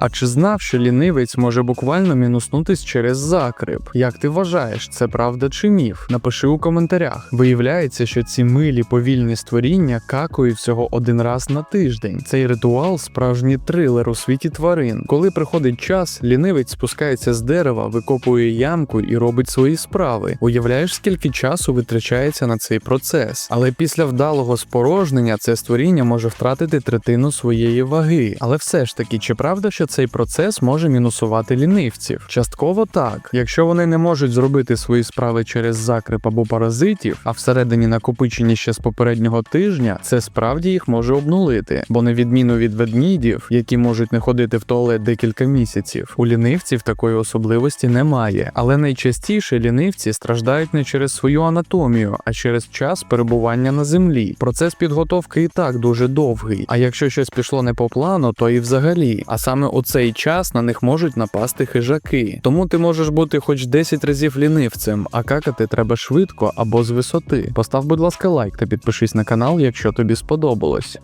А чи знав, що лінивець може буквально мінуснутись через закрип? Як ти вважаєш, це правда чи міф? Напиши у коментарях. Виявляється, що ці милі повільні створіння какають всього один раз на тиждень. Цей ритуал справжній трилер у світі тварин. Коли приходить час, лінивець спускається з дерева, викопує ямку і робить свої справи. Уявляєш, скільки часу витрачається на цей процес. Але після вдалого спорожнення це створіння може втратити третину своєї ваги. Але все ж таки, чи правда, що цей процес може мінусувати лінивців? Частково так. Якщо вони не можуть зробити свої справи через закрип або паразитів, а всередині накопичені ще з попереднього тижня, це справді їх може обнулити. Бо на відміну від ведмідів, які можуть не ходити в туалет декілька місяців, у лінивців такої особливості немає. Але найчастіше лінивці страждають не через свою анатомію, а через час перебування на землі. Процес підготовки і так дуже довгий. А якщо щось пішло не по плану, то і взагалі. А саме у цей час на них можуть напасти хижаки. Тому ти можеш бути хоч 10 разів лінивцем, а какати треба швидко або з висоти. Постав, будь ласка, лайк та підпишись на канал, якщо тобі сподобалось.